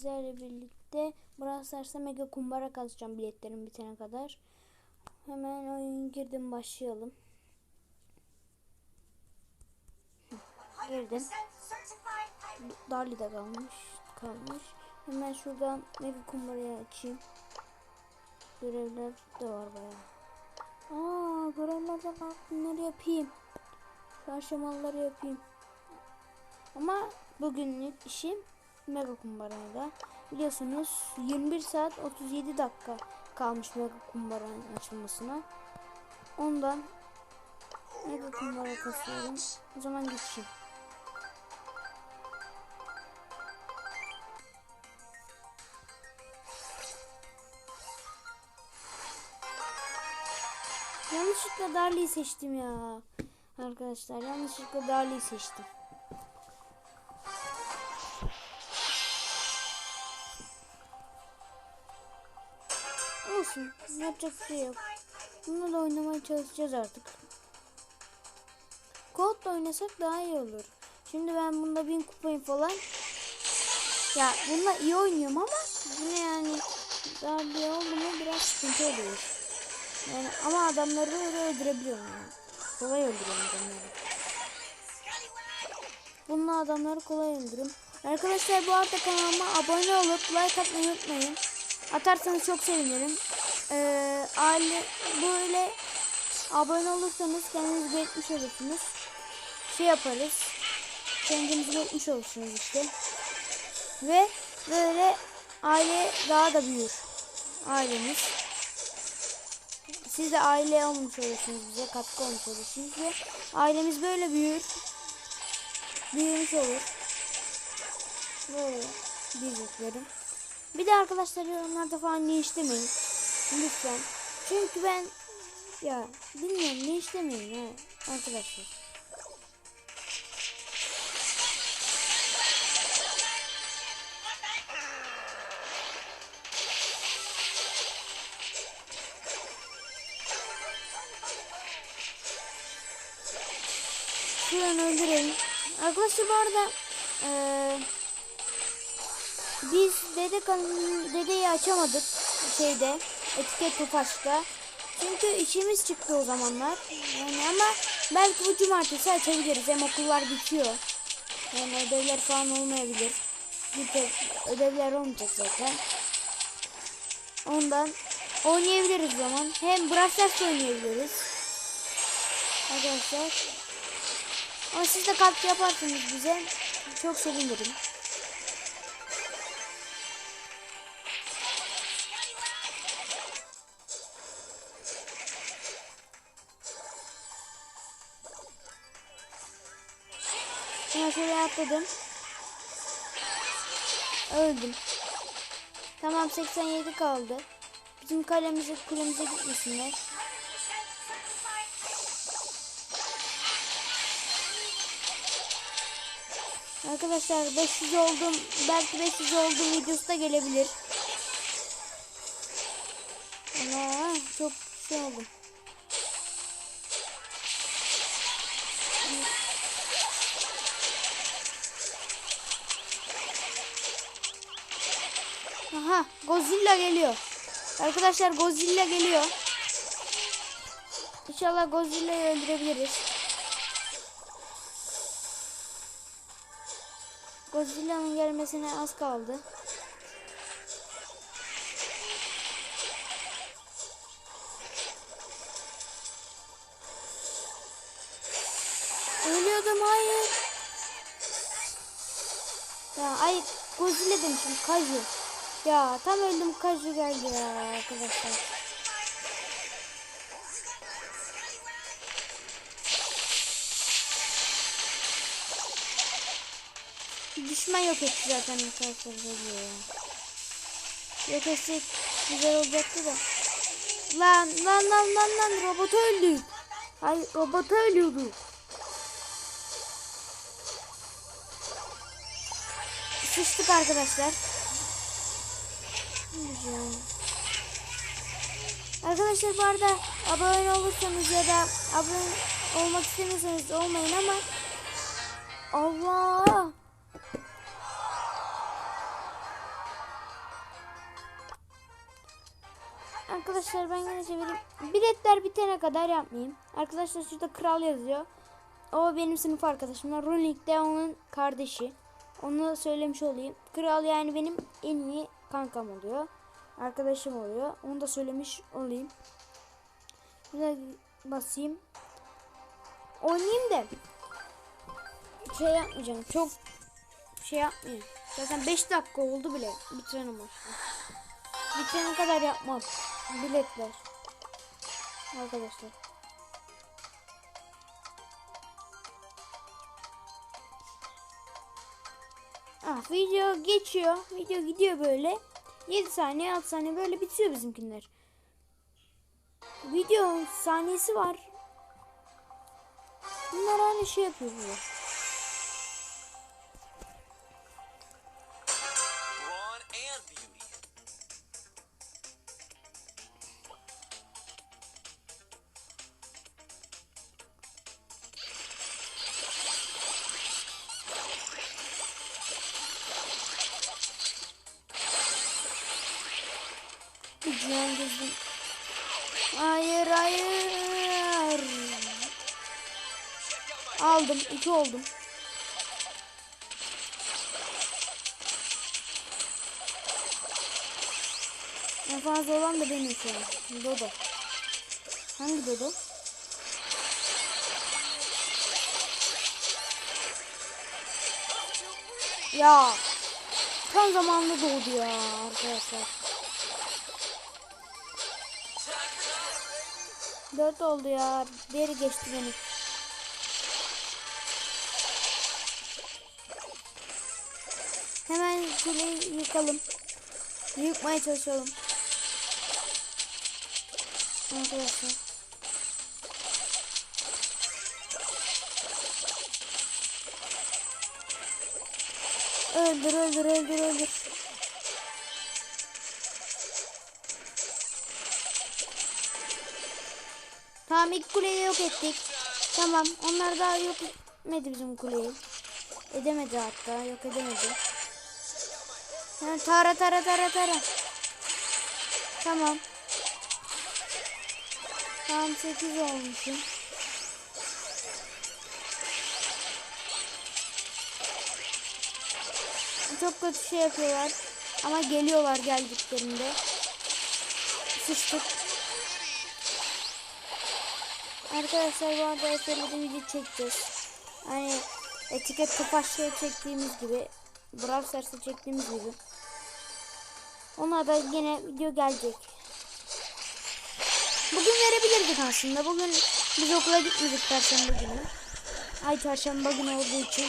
sizlerle birlikte Brawl Stars'ta mega kumbara kazacağım biletlerim bitene kadar. Hemen oyun girdim başlayalım. Girdim. Darli de kalmış. Kalmış. Hemen şuradan mega kumbarayı açayım. Görevler de var bayağı. Aa görevlerden bunları yapayım. Şu aşamaları yapayım. Ama bugünlük işim mega kumbarayla. Biliyorsunuz 21 saat 37 dakika kalmış mega kumbaranın açılmasına. Ondan mega kumbara kasıyorum. O zaman geçeyim. Yanlışlıkla Darli'yi seçtim ya. Arkadaşlar yanlışlıkla Darli'yi seçtim. Olsun. Yapacak bir şey yok. Bununla da oynamaya çalışacağız artık. Kodla oynasak daha iyi olur. Şimdi ben bunda bin kupayım falan. Ya bununla iyi oynuyorum ama yine yani darbe oldu mu biraz sıkıntı oluyor. Yani ama adamları öyle öldürebiliyorum yani. Kolay öldürüyorum adamları. Bununla adamları kolay öldürürüm. Arkadaşlar bu arada kanalıma abone olup like atmayı unutmayın. Atarsanız çok sevinirim. Ee, aile böyle abone olursanız kendinizi belirtmiş olursunuz. Şey yaparız. Kendinizi belirtmiş olursunuz işte. Ve böyle aile daha da büyür. Ailemiz. Siz de aile olmuş olursunuz bize katkı olmuş olursunuz ve ailemiz böyle büyür. Büyümüş olur. Böyle diyeceklerim. Bir de arkadaşlar yorumlarda falan ne istemeyin. Lütfen. Çünkü ben ya bilmiyorum ne istemeyin ha arkadaşlar. Şuradan öldürelim. Arkadaşlar bu arada eee biz dede kanalını dedeyi açamadık şeyde etiket topaçta. Çünkü işimiz çıktı o zamanlar. Yani ama belki bu cumartesi açabiliriz. Hem okullar bitiyor. Yani ödevler falan olmayabilir. Ödevler olmayacak zaten. Ondan oynayabiliriz zaman. Hem Brawl oynayabiliriz. Arkadaşlar. Ama siz de katkı yaparsanız bize çok sevinirim. Hemen şöyle atladım. Öldüm. Tamam 87 kaldı. Bizim kalemize kulemize gitmesinler. Arkadaşlar 500 oldum. Belki 500 oldum videosu da gelebilir. Ama çok şey oldum. Aha Godzilla geliyor. Arkadaşlar Godzilla geliyor. İnşallah Godzilla'yı öldürebiliriz. Godzilla'nın gelmesine az kaldı. Ölüyordum hayır. Ya ay Godzilla demişim Kaju. Ya tam öldüm Kaju geldi ya arkadaşlar. Düşman yok etti zaten arkadaşlar. Yok etsek güzel olacaktı da. Lan lan lan lan lan robot öldü. Ay robot ölüyordu. Sıçtık arkadaşlar yapacağım. Arkadaşlar bu arada abone olursanız ya da abone olmak istemiyorsanız olmayın ama Allah Arkadaşlar ben yine çevireyim. Biletler bitene kadar yapmayayım. Arkadaşlar şurada kral yazıyor. O benim sınıf arkadaşım. Runik de onun kardeşi. Onu söylemiş olayım. Kral yani benim en iyi kankam oluyor. Arkadaşım oluyor. Onu da söylemiş olayım. Şurada basayım. Oynayayım da. Şey yapmayacağım. Çok şey yapmayayım. Zaten 5 dakika oldu bile. Bitirelim maçı. Bitene kadar yapmam. Biletler. Arkadaşlar. Ah video geçiyor. Video gidiyor böyle. 7 saniye 6 saniye böyle bitiyor bizimkiler. Video saniyesi var. Bunlar aynı şey yapıyor bu. Cihan gözüm. Hayır hayır. Aldım. iki oldum. En fazla olan da benim şu. Dodo. Hangi Dodo? Ya. Tam zamanında doğdu ya arkadaşlar. Dört oldu ya. Deri geçti beni. Hemen kuleyi yıkalım. Yıkmaya çalışalım. Arkadaşlar. Öldür öldür öldür öldür. Tamam ilk kuleyi yok ettik. Tamam onlar daha yok etmedi bizim kuleyi. Edemedi hatta yok edemedi. Ha, tara tara tara tara. Tamam. Tamam 8 olmuşum. Çok kötü şey yapıyorlar. Ama geliyorlar geldiklerinde. Sıçtık. Arkadaşlar bu arada Efe'yle de video çekeceğiz. Hani etiket topaçları çektiğimiz gibi. Brawl Stars'ta çektiğimiz gibi. Ona da yine video gelecek. Bugün verebilirdik aslında. Bugün biz okula gitmedik perşembe günü. Ay çarşamba günü olduğu için.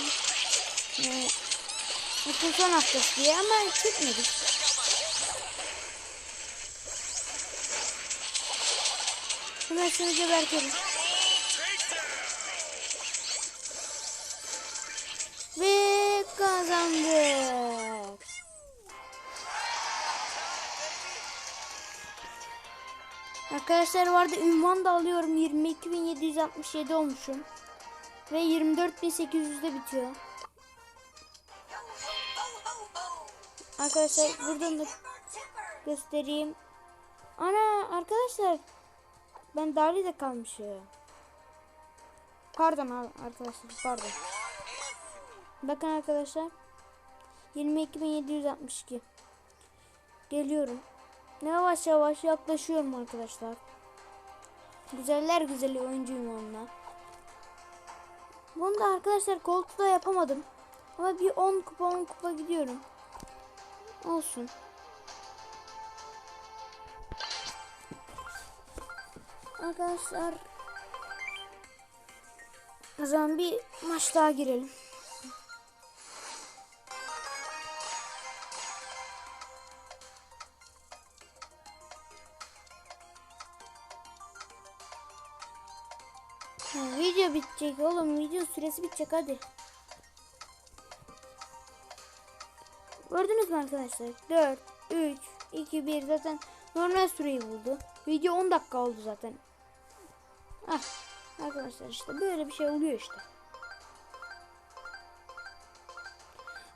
Okul son haftası diye ama çekmedik. Hemen şunu gebertelim. Arkadaşlar vardı ünvan da alıyorum 22.767 olmuşum. Ve 24.800'de bitiyor. Arkadaşlar buradan da göstereyim. Ana arkadaşlar ben Dali'de kalmışım. Pardon arkadaşlar pardon. Bakın arkadaşlar. 22.762. Geliyorum. Yavaş yavaş yaklaşıyorum arkadaşlar. Güzeller güzeli oyuncuyum onunla. Bunu da arkadaşlar koltuğda yapamadım. Ama bir 10 kupa 10 kupa gidiyorum. Olsun. Arkadaşlar o zaman bir maç daha girelim. Bitecek oğlum. Video süresi bitecek hadi. Gördünüz mü arkadaşlar? 4, 3, 2, 1 zaten normal süreyi buldu. Video 10 dakika oldu zaten. Ah arkadaşlar işte böyle bir şey oluyor işte.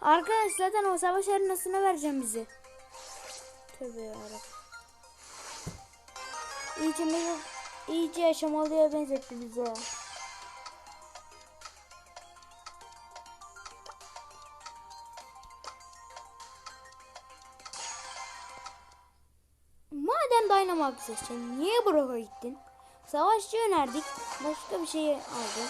Arkadaş zaten o savaş arenasına vereceğim bizi. Tövbe yarabbim. İyice, iyice yaşamalıya benzetti bize. Dynamax seçtin, niye Brock'a gittin? Savaşçı önerdik, başka bir şey aldın.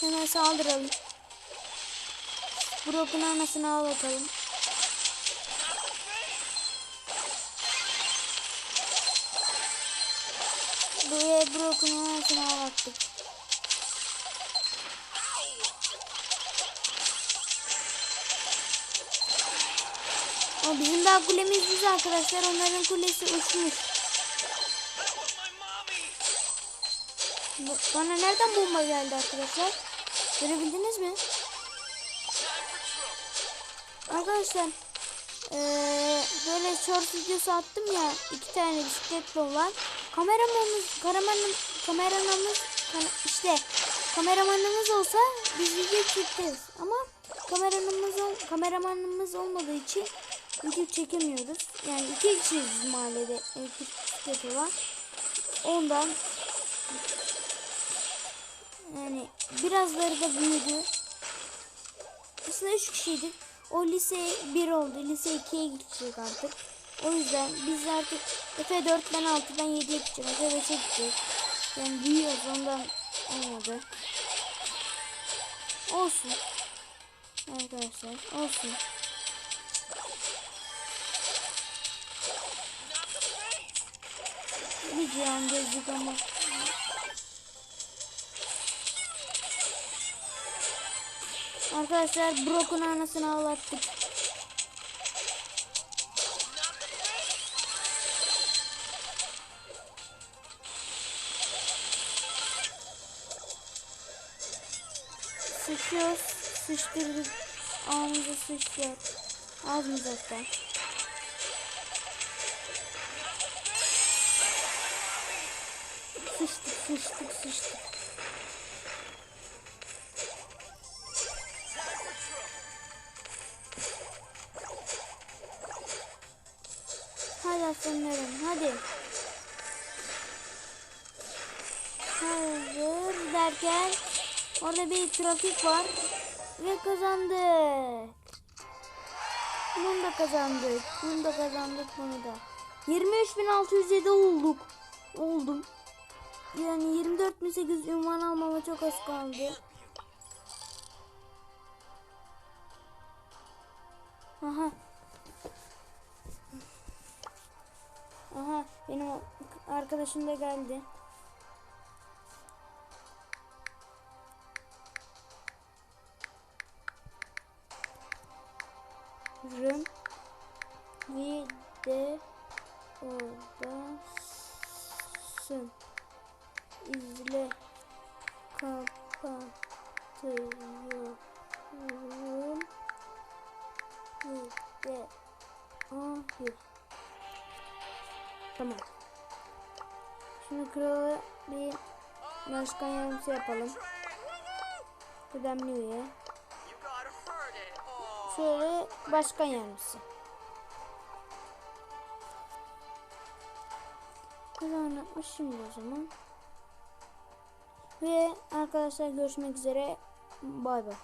Hemen saldıralım. Brock'un anasını ağlatalım. Buraya Brock'un anasını ağlattık. O bizim daha kulemiz düz arkadaşlar. Onların kulesi uçmuş. Bana nereden bomba geldi arkadaşlar? Görebildiniz mi? Arkadaşlar eee, böyle short videosu attım ya iki tane bisikletli olan kameramanımız kameramanım kameramız kana- işte kameramanımız olsa biz video çekeriz ama kameramanımız ol- kameramanımız olmadığı için video çekemiyoruz yani iki kişiyiz mahallede elektrik bisikleti var ondan yani birazları da büyüdü aslında 3 kişiydik. O lise 1 oldu. Lise 2'ye gidecek artık. O yüzden biz artık Efe 4'ten 6'dan 7'ye gidecek. Efe 5'e gidecek. Yani büyüyoruz ondan olmadı. Olsun. Arkadaşlar olsun. Bir cihan gezdik ama. Arkadaşlar Brock'un anasını ağlattık. Sıçıyoruz. Sıçtırdık. Ağzımıza sıçıyor. Ağzımıza hatta. Sıçtık sıçtık sıçtık. Hadi aslanlarım hadi. Hazır derken orada bir trafik var ve kazandık. Bunu da kazandık. Bunu da kazandık bunu da. 23.607 olduk. Oldum. Yani 24.800 ünvan almama çok az kaldı. Aha. Aha benim arkadaşım da geldi. Rım bir de oradasın. İzle kapatıyorum. De Hayır. Tamam. Şimdi krala bir başkan yardımcısı yapalım. Kıdemli üye. Şöyle başkan yardımcısı. Kazanmış şimdi o zaman. Ve arkadaşlar görüşmek üzere. Bay bay.